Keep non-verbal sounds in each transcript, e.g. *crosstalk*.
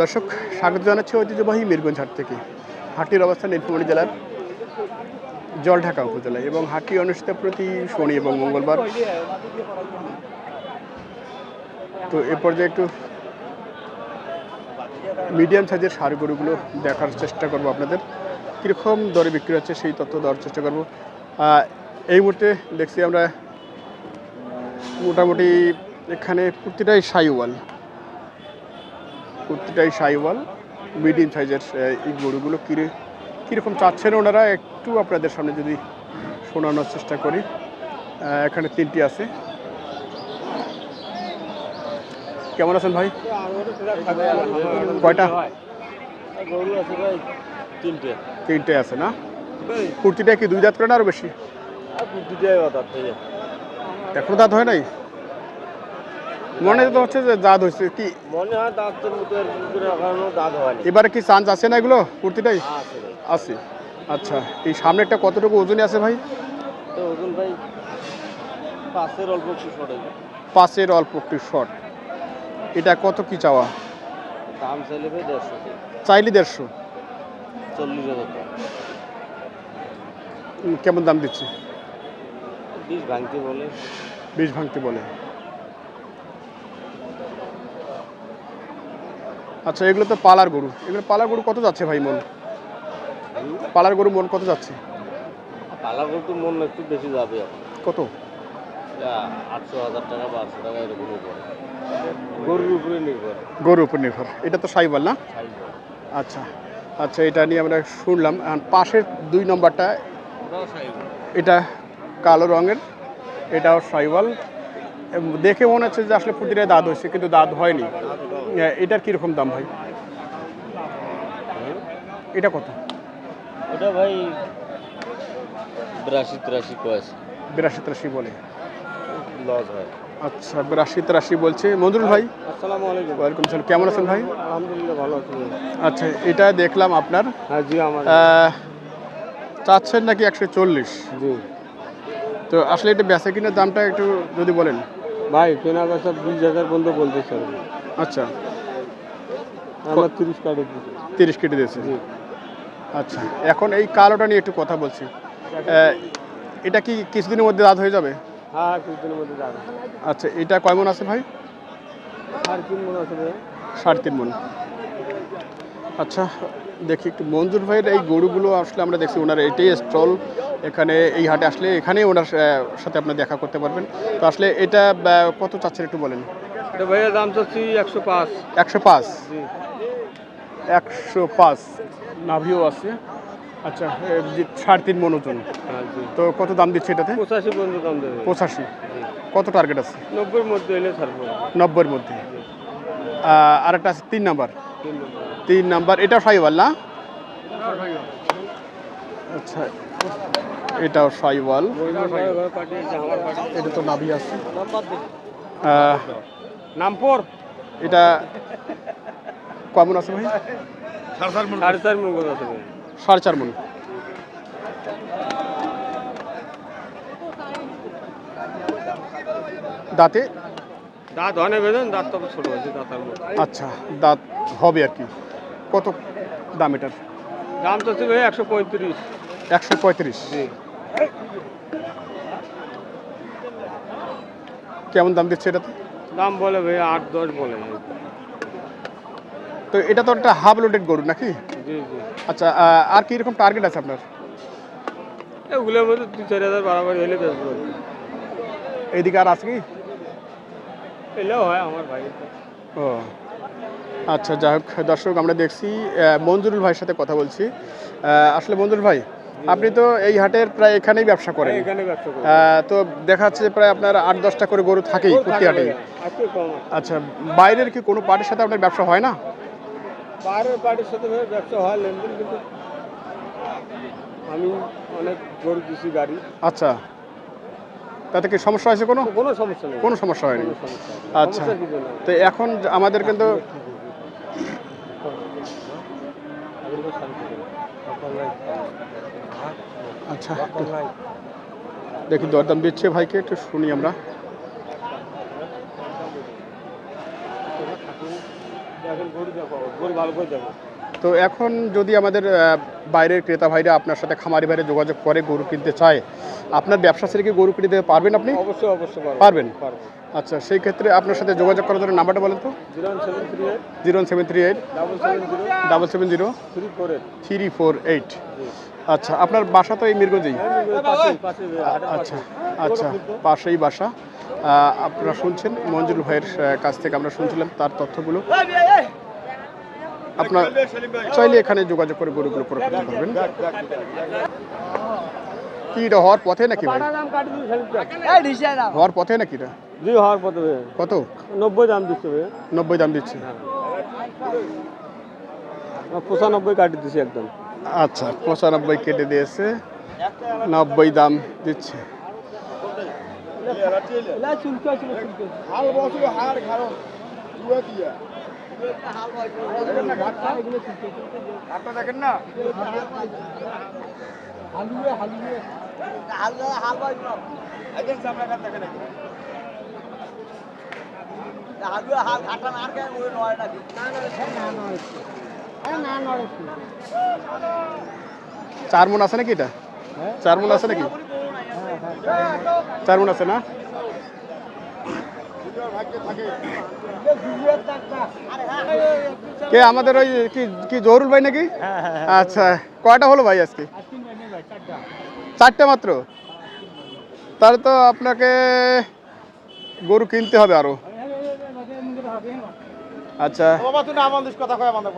দর্শক, স্বাগত জানাচ্ছি ঐতিহ্যবাহী মিরগঞ্জ হাট থেকে। হাটির অবস্থান নীলফামারী জেলার জলঢাকা উপজেলায় এবং হাটটি অনুষ্ঠিত প্রতি শনি এবং মঙ্গলবার। তো এ পর্যায়ে একটু মিডিয়াম সাইজের সার গরুগুলো দেখার চেষ্টা করব আপনাদের। কীরকম দরে বিক্রি হচ্ছে সেই তথ্য দেওয়ার চেষ্টা করব। এই মুহূর্তে দেখছি আমরা মোটামুটি এখানে প্রতিটাই সাইওয়াল। প্রতিটাই সাইওয়াল মিডিয়াম সাইজের এই গরুগুলো কিরে কীরকম চাচ্ছেন ওনারা? একটু আপনাদের সামনে যদি শোনানোর চেষ্টা করি। এখানে তিনটি আছে। কেমন আছেন ভাই? কয়টা? আছে তিনটে আছে না? কুর্তিটা কি দুই দাঁত করে না বেশি? আর থেকে এখনও দাঁত হয় নাই? মনে তো হচ্ছে যে দাঁত হয়েছে কি? মনে হয় দাঁতের মতো দাঁত হয়নি। এবারে কি চান্স আছে না এগুলো কুর্তিটাই? আছে আচ্ছা এই সামনেরটা কতটুকু ওজনে আছে ভাই? তো ওজন ভাই পাশের অল্প একটু সরে পাঁচের অল্প একটু শর্ট। এটা কত কি চাওয়া? দাম চাইলে ভাই দেড়শো। চাইলে দেড়শো। চল্লিশ হাজার কেমন দাম দিচ্ছে? বিষ ভাঙতে বলে। বিষ ভাঙতে বলে। আচ্ছা এগুলো তো পালার গরু। এগুলো পালার গরু কত যাচ্ছে ভাই মন? পালার গরু মন কত যাচ্ছে? পালা তো মন একটু বেশি যাবে। কত? আটশো হাজার টাকা বা আটশো টাকা এরকম উপরে গরুর উপরে নির্ভর। গরুর উপর নির্ভর। এটা তো সাইবাল না? আচ্ছা আচ্ছা এটা নিয়ে আমরা শুনলাম। পাশের দুই নম্বরটা এটা কালো রঙের এটাও এবং দেখে মনে হচ্ছে যে আসলে প্রতিটা দাঁত হয়েছে কিন্তু দাঁত হয়নি। এটার কীরকম দাম ভাই? এটা কত? এটা ভাই বিরাশি তিরাশি কয়েছে। বিরাশি তিরাশি বলে। লস হয়। আচ্ছা বিরাশি তিরাশি বলছে। মঞ্জুরুল ভাই? আসসালামু আলাইকুম। ওয়েলকাম স্যার কেমন আছেন ভাই? আলহামদুলিল্লাহ ভালো আছি। আচ্ছা এটা দেখলাম আপনার। হ্যাঁ জি আমার। চাচ্ছেন নাকি একশো চল্লিশ? জি। তো আসলে এটা বেচা কিনার দামটা একটু যদি বলেন। ভাই কেনা বেচা বিশ হাজার পর্যন্ত বলতে স্যার। আচ্ছা। আমরা তিরিশ কাটে তিরিশ কেটে দিয়েছে? আচ্ছা এখন এই কালোটা নিয়ে একটু কথা বলছি। এটা কি কিছুদিনের মধ্যে দাঁত হয়ে যাবে? হ্যাঁ কিছুদিনের মধ্যে যাবে আচ্ছা এটা কয় মন আছে ভাই? সাড়ে তিন মনে আছে ভাই। সাড়ে তিন মন। আচ্ছা দেখি একটু। মঞ্জুর ভাইয়ের এই গরুগুলো আসলে আমরা দেখছি ওনার এটাই স্টল। এখানে এই হাটে আসলে এখানেই ওনার সাথে আপনি দেখা করতে পারবেন। তো আসলে এটা কত চাচ্ছেন একটু বলেন? ভাইয়ের দাম চাচ্ছি একশো পাঁচ। একশো পাঁচ? একশো পাঁচ। নাভিও আছে। আচ্ছা সাড়ে তিন মন ওজন। হ্যাঁ তো কত দাম দিচ্ছে এটাতে? পঁচাশি পর্যন্ত দাম দেবে। পঁচাশি। কত টার্গেট আছে? নব্বইয়ের মধ্যে এলে ছাড়বো। নব্বইয়ের মধ্যে। আর একটা আছে তিন নাম্বার। তিন নম্বর। তিন নাম্বার এটা সাইওয়াল না? আচ্ছা। এটাও পাঠিয়ে এটা তো নাভি আছে। নাম্বার দে এটা কেমন আছে ভাই? সাড়ে চার মন আছে সাড়ে চার মন দাঁতে? দাঁত হয় না দাঁত তবে ছোট হয়েছে দাঁত আচ্ছা দাঁত হবে আর কি। কত দাম এটার? দাম তো ভাই একশো পঁয়ত্রিশ। একশো পঁয়ত্রিশ। জি। কেমন দাম দিচ্ছে এটাতে? দাম বলে ভাই আট দশ বলে। তো এটা তো একটা হাফ লোডেড গরু নাকি? জি জি। আচ্ছা আর কি রকম টার্গেট আছে আপনার? এগুলোর মধ্যে দুই চার হাজার বাড়াবাড়ি হলে বেচবো আর কি। এইদিকে আর আছে কি? এলেও হয় আমার ভাই। ও আচ্ছা যাই হোক দর্শক আমরা দেখছি মঞ্জুরুল ভাইয়ের সাথে কথা বলছি। আসলে মঞ্জুরুল ভাই আপনি তো এই হাটের প্রায় এখানেই ব্যবসা করেন। আহ, তো দেখা যাচ্ছে প্রায় আপনার আট দশটা করে গরু থাকেই প্রতি হাটে। আচ্ছা বাইরের কি কোনো পার্টির সাথে আপনার ব্যবসা হয় না? বাইরের বাড়ির সাথে ব্যবসা হয় লেনদেন কিন্তু আমি অনেক গরু দিছি গাড়ি। আচ্ছা তাতে কি সমস্যা হয়েছে কোনো? কোনো সমস্যা নেই। কোনো সমস্যা হয়নি। আচ্ছা। তো এখন আমাদের কিন্তু আচ্ছা দেখি দরদাম দিচ্ছে ভাইকে একটু শুনি আমরা। তো এখন যদি আমাদের বাইরের ক্রেতা ভাইরা আপনার সাথে খামারি ভাইরা যোগাযোগ করে গরু কিনতে চায় আপনার ব্যবসা ছেড়ে কি গরু কিনে দিতে পারবেন আপনি? অবশ্যই অবশ্যই পারব। পারবেন? পারব। আচ্ছা সেই ক্ষেত্রে আপনার সাথে যোগাযোগ করার জন্য নাম্বারটা বলেন তো। Zero one seven three eight. Double seven zero. Three four eight. আচ্ছা আপনার বাসা তো এই মিরগঞ্জেই? আচ্ছা আচ্ছা পাশেই বাসা। আপনারা শুনছেন মঞ্জুর ভাইয়ের কাছ থেকে আমরা শুনছিলাম তার তথ্যগুলো। আপনার চাইলে এখানে যোগাযোগ করে গরুগুলো ক্রয় করতে পারবেন। কি এটা হওয়ার পথে নাকি ভাই? হওয়ার পথে নাকি এটা? জি হওয়ার পথে ভাই। কত? নব্বই দাম দিচ্ছে ভাই নব্বই দাম দিচ্ছে। পঁচানব্বই কাটি দিছি একদম। আচ্ছা পঁচানব্বই কেটে দিয়েছে নব্বই দাম দিচ্ছে। চার মন আছে নাকি এটা চার মন আছে নাকি চার মন আছে না কে আমাদের ওই কি কি জহরুল ভাই নাকি আচ্ছা কয়টা হলো ভাই আজকে চারটে মাত্র তাহলে তো আপনাকে গরু কিনতে হবে আরও আচ্ছা। বাবা না আমাদের কথা কয় আমাদের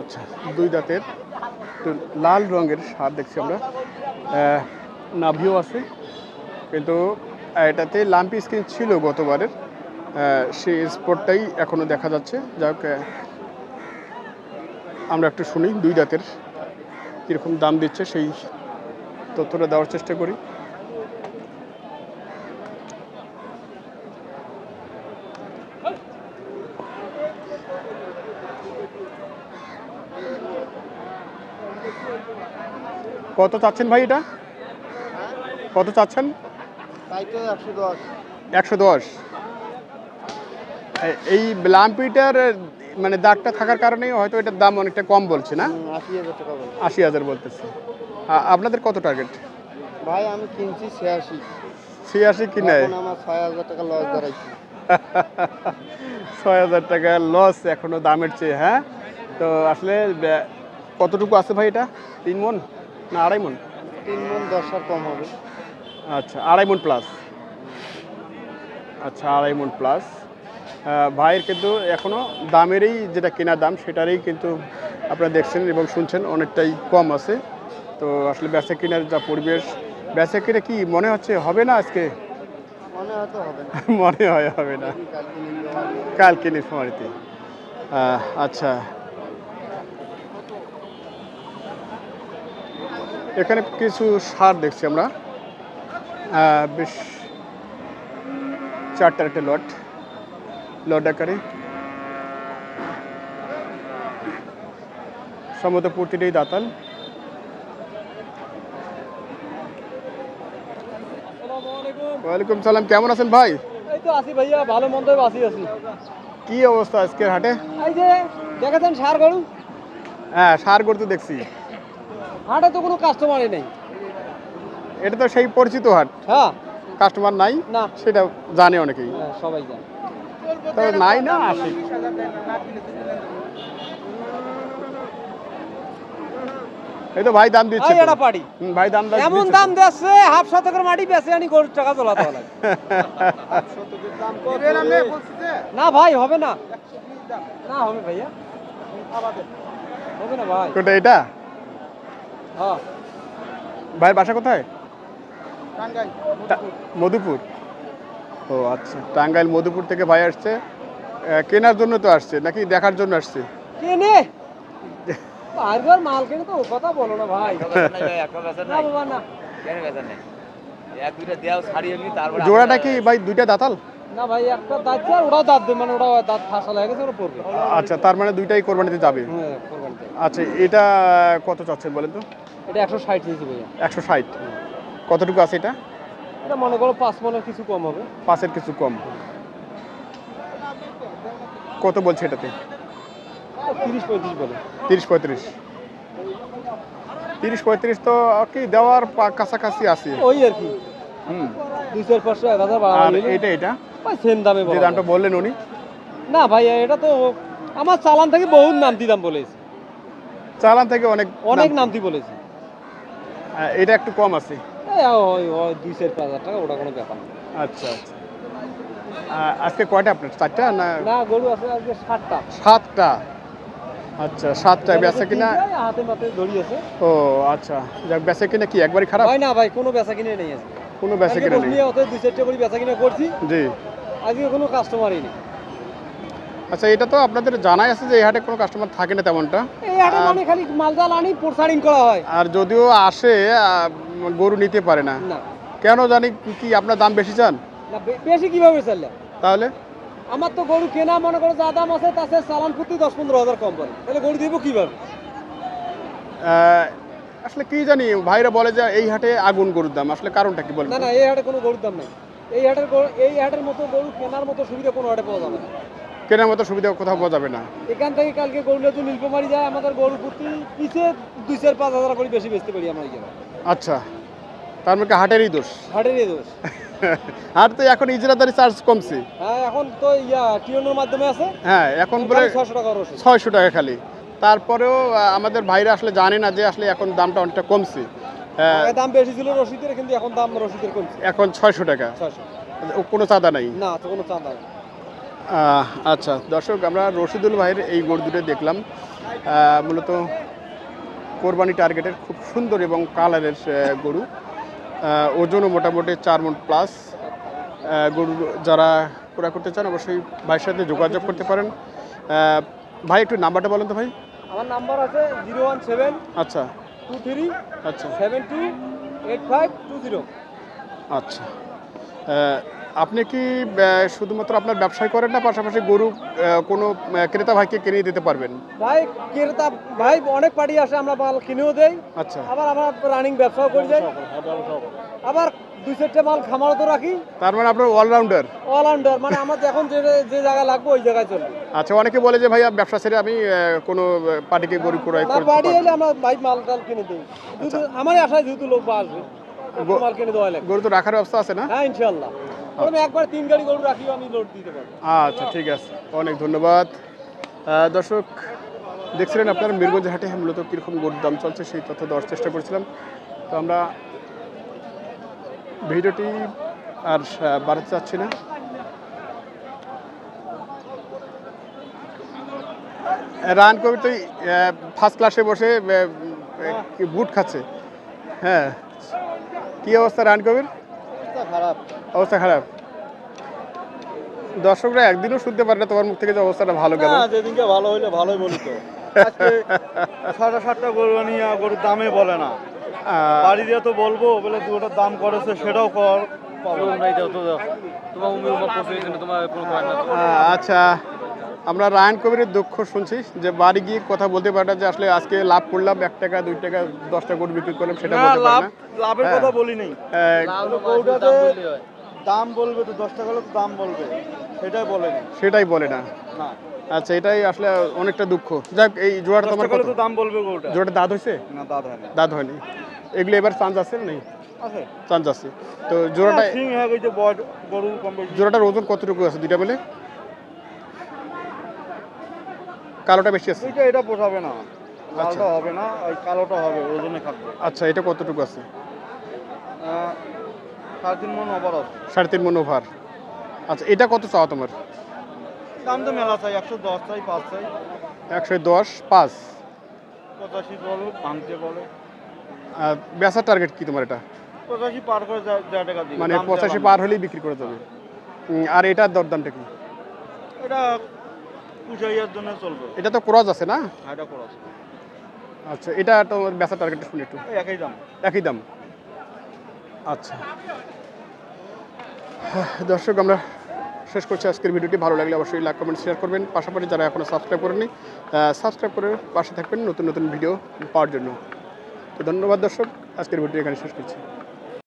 আচ্ছা দুই দাঁতের লাল রঙের সার দেখছি আমরা। নাভিও আছে কিন্তু এটাতে লাম্পি স্ক্রিন ছিল গতবারের। সেই স্পটটাই এখনও দেখা যাচ্ছে। যাক আমরা একটু শুনি দুই দাঁতের কীরকম দাম দিচ্ছে সেই তথ্যটা দেওয়ার চেষ্টা করি। কত চাচ্ছেন ভাই এটা? কত চাচ্ছেন? একশো দশ। এই লাম্পিটার মানে দাগটা থাকার কারণে হয়তো এটার দাম অনেকটা কম বলছে না? আশি হাজার বলতেছে। আপনাদের কত টার্গেট ভাই আমি কিনছি ছিয়াশি। ছিয়াশি কি নেয় আমার ছয় হাজার টাকা লস দাঁড়াইছি ছয় হাজার টাকা লস এখনও দামের চেয়ে হ্যাঁ? তো আসলে কতটুকু আছে ভাই এটা? তিন মন? না আড়াই মন? তিন মন দশ আর কম হবে। আচ্ছা আড়াই মন প্লাস আচ্ছা আড়াই মন প্লাস ভাইয়ের কিন্তু এখনও দামেরই যেটা কেনা দাম সেটারই কিন্তু আপনারা দেখছেন এবং শুনছেন অনেকটাই কম আছে। তো আসলে বেচা কেনার যা পরিবেশ বেচা কিনে কি মনে হচ্ছে হবে না আজকে? মনে *laughs* মনে হয় হবে না। কালকে যাওয়া আচ্ছা। এখানে কিছু সার দেখছি আমরা। বেশ চারটার একটা লট লট আকারে। সম্ভবত প্রতিটাই দাতাল। ওয়ালাইকুম সালাম কেমন আছেন ভাই? এই তো আসি ভাইয়া ভালো মন্দ আসি আছি। কি অবস্থা আজকের হাটে? এই যে দেখেছেন সার গরু? হ্যাঁ সার করতে দেখছি। হাটে তো কোনো কাস্টমারই নেই। এটা তো সেই পরিচিত হাট। হ্যাঁ। কাস্টমার নাই না। সেটা জানে অনেকেই। হ্যাঁ, সবাই জানে। তবে নাই না আসে। এই তো ভাই দাম দিচ্ছে এটা পাড়ি। হুম, ভাই দাম দাম এমন দাম দিচ্ছে হাফ শতকের মাটি বেচে আনি গরুর টাকা তোলাতে লাগে। *laughs* না ভাই হবে না। না হবে ভাইয়া। হবে না ভাই। কোনটা এটা? হ্যাঁ। ভাইয়ের বাসা কোথায়? মধুপুর। ও আচ্ছা। টাঙ্গাইল মধুপুর থেকে ভাই আসছে। কেনার জন্য তো আসছে নাকি দেখার জন্য আসছে? কেনে? বারবার মাল কেনে তো কথা বলো না ভাই। না বাবা না। জোড়াটা কি ভাই দুইটা দাতাল? না ভাই একটা দাঁত যায় ওটাও দাঁত দেবে মানে ওটা দাঁত ফাঁসা হয়ে গেছে ওটা পড়বে। আচ্ছা তার মানে দুইটাই কোরবানিতে যাবে? হ্যাঁ কোরবানিতে। আচ্ছা এটা কত চাচ্ছেন বলেন তো? এটা একশো ষাট দিয়েছি ভাইয়া। একশো ষাট। কতটুকু আছে এটা? এটা মনে করো পাঁচ মনের কিছু কম হবে। পাঁচের কিছু কম। কত বলছে এটাতে? তিরিশ পঁয়ত্রিশ বলে। তিরিশ পঁয়ত্রিশ। তিরিশ পঁয়ত্রিশ তো কি দেওয়ার কাছাকাছি আছে। ওই আর কি। হুম। দুই পাঁচশো এক হাজার আর এটা এটা সেম দামে যে দামটা বললেন উনি? না এটা তো আমার চালান থেকে বহুত নামতি দাম বলেছি। চালান থেকে অনেক অনেক নামতি। বলেছি। এটা একটু কম আছে। দুই চার পাঁচ হাজার টাকা ওটা কোনো ব্যাপার না। আচ্ছা আচ্ছা। আজকে কয়টা আপনার? চারটা না? না গরু আছে আজকে ষাটটা সাতটা? আচ্ছা সাতটা বেচা কিনা? হাতে দড়ি আছে। ও আচ্ছা। যাক বেচা কিনা কি একবারই খারাপ? ভাই না ভাই কোনো বেচা কিনে নেই কোনো বেচা আজকে কিনা নেই? নিয়ে অত দুই চারটে করে বেচা কিনে করছি। জি। আজকে কোনো কাস্টমারই নেই। আচ্ছা এটা তো আপনাদের জানাই আছে যে এই হাটে কোনো কাস্টমার থাকে না তেমনটা। এই হাটে মানে খালি মালজাল আনি প্রসারিং করা হয়। আর যদিও আসে গরু নিতে পারে না। কেন জানি কি- কি আপনার দাম বেশি চান? না বেশি কীভাবে চাললে তাহলে? আমার তো গরু কেনা মনে করো যা দাম আছে তাতে চালান প্রতি দশ পনেরো হাজার কম পড়ে তাহলে গরু দিব কীভাবে? আসলে কি জানি ভাইরা বলে যে এই হাটে আগুন গরুর দাম। আসলে কারণটা কি বলবেন না না এই হাটে কোনো গরুর দাম নেই। এই হাটের এই হাটের মতো গরু কেনার মতো সুবিধা কোনো হাটে পাওয়া যাবে না। কেনার মতো সুবিধা কোথাও পাওয়া যাবে না। এখান থেকে কালকে গরু তো নীলকুমারি যায় আমাদের গরু প্রতি পিছে দুই চার পাঁচ হাজার করে বেশি বেচতে পারি আমরা এই জায়গায়। আচ্ছা তার মানে কি হাটেরই দোষ? হাটেরই দোষ। হাট তো এখন ইজরাদারি চার্জ কমছে। হ্যাঁ এখন তো ইয়া টিওনোর মাধ্যমে আছে। হ্যাঁ এখন বলে ছশো টাকা ছয়শো টাকা খালি। তারপরেও আমাদের ভাইরা আসলে জানে না যে আসলে এখন দামটা অনেকটা কমছে। দাম বেশি ছিল রসিদের কিন্তু এখন দাম রসিদের কমছে। এখন ছয়শো টাকা। ছয়শো। কোনো চাঁদা নাই? না তো কোনো চাঁদা নেই। আচ্ছা দর্শক আমরা রশিদুল ভাইয়ের এই গরু দুটো দেখলাম। মূলত কোরবানি টার্গেটের খুব সুন্দর এবং কালারের গরু। ওজনও মোটামুটি চার মন প্লাস গরু যারা ক্রয় করতে চান অবশ্যই ভাইয়ের সাথে যোগাযোগ করতে পারেন। ভাই একটু নাম্বারটা বলেন তো ভাই। আমার নাম্বার আছে জিরো ওয়ান সেভেন আচ্ছা। টু থ্রি আচ্ছা। Seven two eight five two zero. আচ্ছা। আপনি কি শুধুমাত্র আপনার ব্যবসায় করেন না পাশাপাশি গরু কোনো ক্রেতা ভাইকে কিনে দিতে পারবেন? ভাই ক্রেতা ভাই অনেক পার্টি আসে আমরা মাল কিনেও দেই। আচ্ছা। আবার আমরা রানিং ব্যবসাও করে যাই। আবার দুই চারটে মাল খামারও তো রাখি। তার মানে আপনার অলরাউন্ডার অলরাউন্ডার মানে আমার এখন যে যে জায়গায় লাগবে ওই জায়গায় চলবে আচ্ছা অনেকে বলে যে ভাইয়া ব্যবসা ছেড়ে আমি কোনো পার্টিকে গরু ক্রয় না করতে পার্টি। এলে আমরা ভাই মাল টাল কিনে দিই। যেহেতু আমারই আশায় যেহেতু লোক আসবে গরু তো রাখার ব্যবস্থা আছে না? হ্যাঁ ইনশাল্লাহ একবার তিন গাড়ি গরু রাখিও আমি লোড দিতে পারব। আচ্ছা ঠিক আছে। অনেক ধন্যবাদ। দর্শক দেখছিলেন আপনার মিরগঞ্জ হাটে মূলত কীরকম গরুর দাম চলছে সেই তথ্য দেওয়ার চেষ্টা করছিলাম। তো আমরা ভিডিওটি আর বাড়াতে চাচ্ছি না। রান কবির তো ফার্স্ট ক্লাসে বসে বুট খাচ্ছে। হ্যাঁ। কি অবস্থা রান কবির? খারাপ। অবস্থা খারাপ। দর্শকরা একদিনও শুনতে পারে না তোমার মুখ থেকে যে অবস্থাটা ভালো গেল। যেদিনকে ভালো হইলে ভালোই বলি তো। আজকে ছটা সাতটা গরু নিয়ে গরুর দামে বলে না। বাড়ি দিয়ে তো বলব বলে দুটোর দাম করেছে সেটাও কর। আচ্ছা আমরা রায়ন কবিরের দুঃখ শুনছি যে বাড়ি গিয়ে কথা বলতে পারে না যে আসলে আজকে লাভ করলাম এক টাকা দুই টাকা দশটা গরু বিক্রি করলাম সেটা বলতে পারে লাভ না। লাভের হ্যাঁ। কথা বলি নাই গরুটাতে দাম বলবে তো দশ টাকা হলে তো দাম বলবে সেটাই বলেনি। সেটাই বলে না। না। আচ্ছা এটাই আসলে অনেকটা দুঃখ। যাক এই জোয়ারটা দশ তোমার কত? তো দাম বলবে গরুটা জোয়ারটা দাঁত হয়েছে? না দাঁত হয় না দাঁত হয়নি। এগুলো এবার চান্স আছে না নেই? আছে। চান্স আছে। তো জোড়াটা সিং হ্যাঁ ওই যে বড় গরু কম জোড়াটার ওজন কতটুকু আছে দুইটা বলে কালোটা বেশি আছে? এটা এটা পোষাবে না। লালটা হবে না ওই কালোটা হবে ওজনে থাকবে। আচ্ছা এটা কতটুকু আছে? সাড়ে তিন মন ওভার আচ্ছা এটা কত চাওয়া তোমার? দাম তো মেলা চাই একশো দশ চাই পাঁচ চাই। একশো দশ পাঁচ। পঁচাশি বলো ভাঙতে বলে। আর বেচার টার্গেট কি তোমার এটা? পঁচাশি পার করে টাকা মানে পঁচাশি পার হলেই বিক্রি করে দেবে আর এটার দরদামটা কি? এটা পুষাইয়ার জন্য চলবে। এটা তো ক্রস আছে না? এটা খরচ আচ্ছা এটা তোমার বেচার টার্গেটটা শুনি একটু। একই দাম। একই দাম? আচ্ছা। দর্শক, আমরা শেষ করছি আজকের ভিডিওটি। ভালো লাগলে অবশ্যই লাইক, কমেন্ট শেয়ার করবেন। পাশাপাশি যারা এখনও সাবস্ক্রাইব করেনি সাবস্ক্রাইব করে পাশে থাকবেন নতুন নতুন ভিডিও পাওয়ার জন্য। তো ধন্যবাদ দর্শক, আজকের ভিডিও এখানে শেষ করছি।